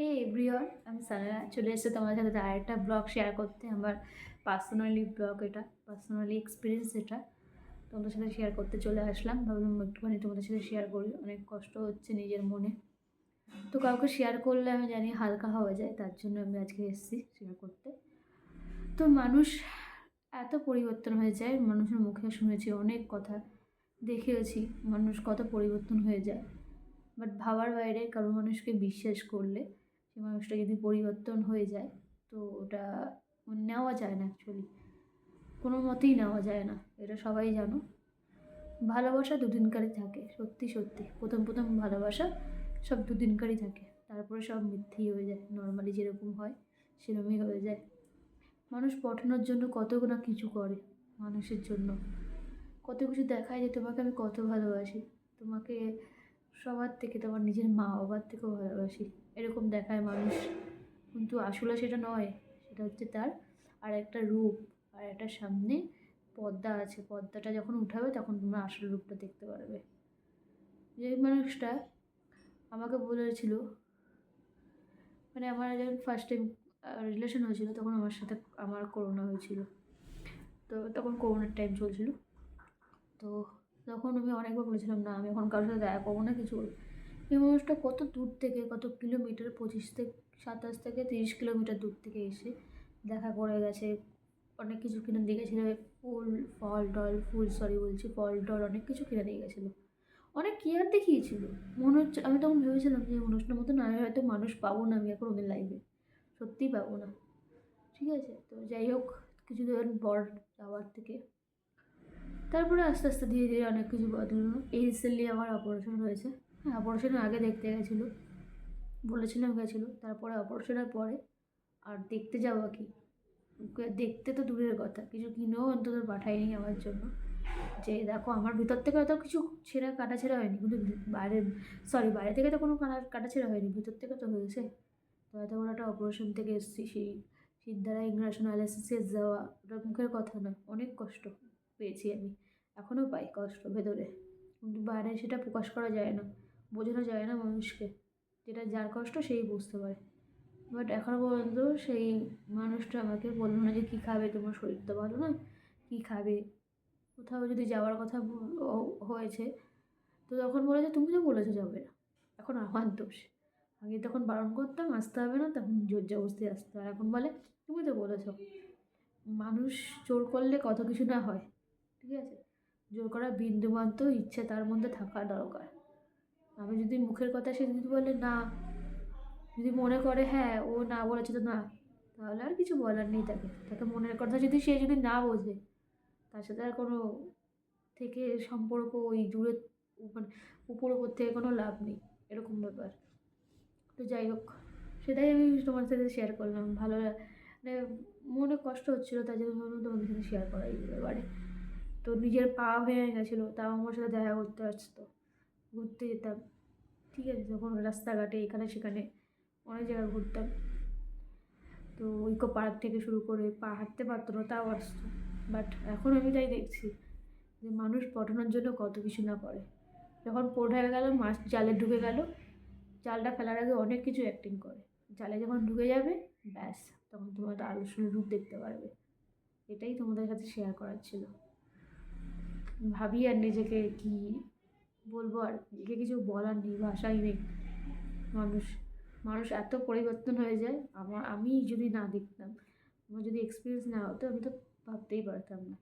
হে everyone আমি সানা চলে এসেছি তোমাদের সাথে আরেকটা ব্লগ শেয়ার করতে, আমার পার্সোনালি ব্লগ এটা পার্সোনালি এক্সপিরিয়েন্স এটা। তোমাদের সাথে শেয়ার করতে চলে আসলাম, ভাবলাম একটুখানি তোমাদের সাথে শেয়ার করি, অনেক কষ্ট হচ্ছে নিজের মনে। তো কাউকে শেয়ার করলে আমি জানি হালকা হওয়া যায়, তার জন্য আমি আজকে এসেছি শেয়ার করতে। তো মানুষ এত পরিবর্তন হয়ে যায়, মানুষের মুখে শুনেছি অনেক কথা, দেখেওছি মানুষ কত পরিবর্তন হয়ে যায়। বাট ভাবার বাইরে কারও মানুষকে বিশ্বাস করলে সেই মানুষটা যদি পরিবর্তন হয়ে যায়, তো ওটা নেওয়া যায় না অ্যাকচুয়ালি কোনো মতেই নেওয়া যায় না, এটা সবাই জানো। ভালোবাসা দুদিনকারই থাকে, সত্যি সত্যি। প্রথম প্রথম ভালোবাসা সব দুদিনকারই থাকে, তারপরে সব মিথ্যেই হয়ে যায়। নর্মালি যেরকম হয়, সেরকমই হয়ে যায়। মানুষ পটানোর জন্য কত না কিছু করে মানুষের জন্য। কত কিছু দেখায় যে তোমাকে আমি কত ভালোবাসি। তোমাকে সবার থেকে তোমার নিজের মা বাবার থেকেও ভালোবাসি। এরকম দেখায় মানুষ। কিন্তু আসলে সেটা নয়, সেটা হচ্ছে তার আর একটা রূপ আর একটা সামনে পর্দা আছে। পর্দাটা যখন উঠাবে তখন তোমরা আসল রূপটা দেখতে পারবে। যে মানুষটা আমাকে বলেছিল মানে আমার যখন ফার্স্ট টাইম রিলেশন হয়েছিল তখন আমার সাথে আমার করোনা হয়েছিল। তো তখন করোনার টাইম চলছিল। তো তখন আমি অনেকবার বলেছিলাম, না, আমি এখন কারোর সাথে দেখা করব না কিছু। এই মানুষটা কত দূর থেকে, কত কিলোমিটার, পঁচিশ থেকে, সাতাশ থেকে তিরিশ কিলোমিটার দূর থেকে এসে দেখা করে গেছে। অনেক কিছু কিনে দিয়ে গেছিল, ফুল, ফল, টল, ফুল সরি বলছি, ফল, টল, অনেক কিছু কিনে দিয়ে গেছিল। অনেক কেয়ার দেখিয়েছিল। মনে হচ্ছে, আমি তখন ভেবেছিলাম যে অনুষ্ঠানের মতো না, হয়তো মানুষ পাবো না আমি এখন ওদের লাইফে সত্যিই পাবো না। ঠিক আছে? তো যাই হোক কিছু দিন পর যাওয়ার থেকে তারপরে আস্তে আস্তে ধীরে ধীরে অনেক কিছু বদলানো এই রিসেন্টলি আমার অপারেশন হয়েছে। হ্যাঁ অপারেশনের আগে দেখতে গেছিল, বলেছিলাম গেছিল। তারপরে অপারেশনের পরে আর দেখতে যাওয়া কি? দেখতে তো দূরের কথা, কিছু কিনেও অন্তত পাঠায়নি আমার জন্য। যে দেখো, আমার ভিতর থেকে হয়তো কিছু ছেঁড়া কাটা ছেঁড়া হয়নি, কিন্তু বাইরে সরি বাইরে থেকে তো কোনো কাটা কাটা ছেঁড়া হয়নি, ভিতর থেকে তো হয়েছে। তো এত বড় একটা অপারেশন থেকে এসেছি, সেই, সিদ্ধারা ইংরাশন অ্যালাইসিস যাওয়া, ওটা মুখের কথা না অনেক কষ্ট। পেয়েছি আমি। এখনও পাই কষ্ট ভেতরে। কিন্তু বাইরে সেটা প্রকাশ করা যায় না, বোঝানো যায় না মানুষকে। যেটা যার কষ্ট সেই বুঝতে পারে। বাট এখনও পর্যন্ত সেই মানুষটা আমাকে বলল না যে, কী খাবে? তোমার শরীর তো ভালো না? কী খাবে? কোথাও যদি যাওয়ার কথা হয়েছে, তো তখন বলে যে, তুমি তো বলেছ যাবে না। এখন আমার দোষ। আগে তখন বারণ করতাম, আসতে হবে না, তখন জোর জবস্তি আসতো। আর এখন বলে, তুমি তো বলেছ। মানুষ জোর করলে কত কিছু না হয়। ঠিক আছে? জোর করা বিন্দুমাত্র ইচ্ছে তার মধ্যে থাকা দরকার। আমি যদি মুখের কথা সে যদি বলে না, যদি মনে করে হ্যাঁ ও না বলেছে তো না, তাহলে আর কিছু বলার নেই তাকে। তাকে মনের কথা যদি সে যদি না বোঝে, তার সাথে আর কোনো থেকে সম্পর্ক ওই দূরে মানে উপর উপর থেকে কোনো লাভ নেই, এরকম ব্যাপার। তো যাই হোক, সেটাই আমি তোমার সাথে শেয়ার করলাম। ভালো মানে মনে কষ্ট হচ্ছিল তাই জন্য তোমাদের সাথে শেয়ার করাই ব্যাপারে তো নিজের পা ভেঙে গেছিল, তাও আমার সাথে দেখা করতে আসতো, ঘুরতে যেতাম। ঠিক আছে, যখন রাস্তাঘাটে এখানে সেখানে অনেক জায়গায় ঘুরতাম। তো ইকো পার্ক থেকে শুরু করে পা হাঁটতে পারতো না, তাও আসতো। বাট এখন আমি তাই দেখছি যে মানুষ পটানোর জন্য কত কিছু না করে। যখন পড়ে গেল, মাছ জালে ঢুকে গেল, জালটা ফেলার আগে অনেক কিছু অ্যাক্টিং করে। জালে যখন ঢুকে যাবে, ব্যাস, তখন তোমার আলোচনার রূপ দেখতে পারবে। এটাই তোমাদের কাছে শেয়ার করার ছিল। ভাবি আর নিজেকে কি বলব আর নিজেকে কিছু বলার নেই, ভাষাই নেই। মানুষ মানুষ এত পরিবর্তন হয়ে যায়, আমার, আমি যদি না দেখতাম, আমার যদি এক্সপিরিয়েন্স না হতো, আমি তো ভাবতেই পারতাম না।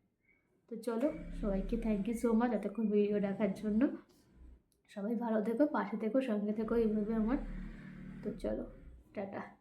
তো চলো, সবাইকে থ্যাংক ইউ সো মাচ এতক্ষণ ভিডিও দেখার জন্য। সবাই ভালো থেকো, পাশে থেকো, সঙ্গে থেকো, এইভাবে আমার। তো চলো, টাটা।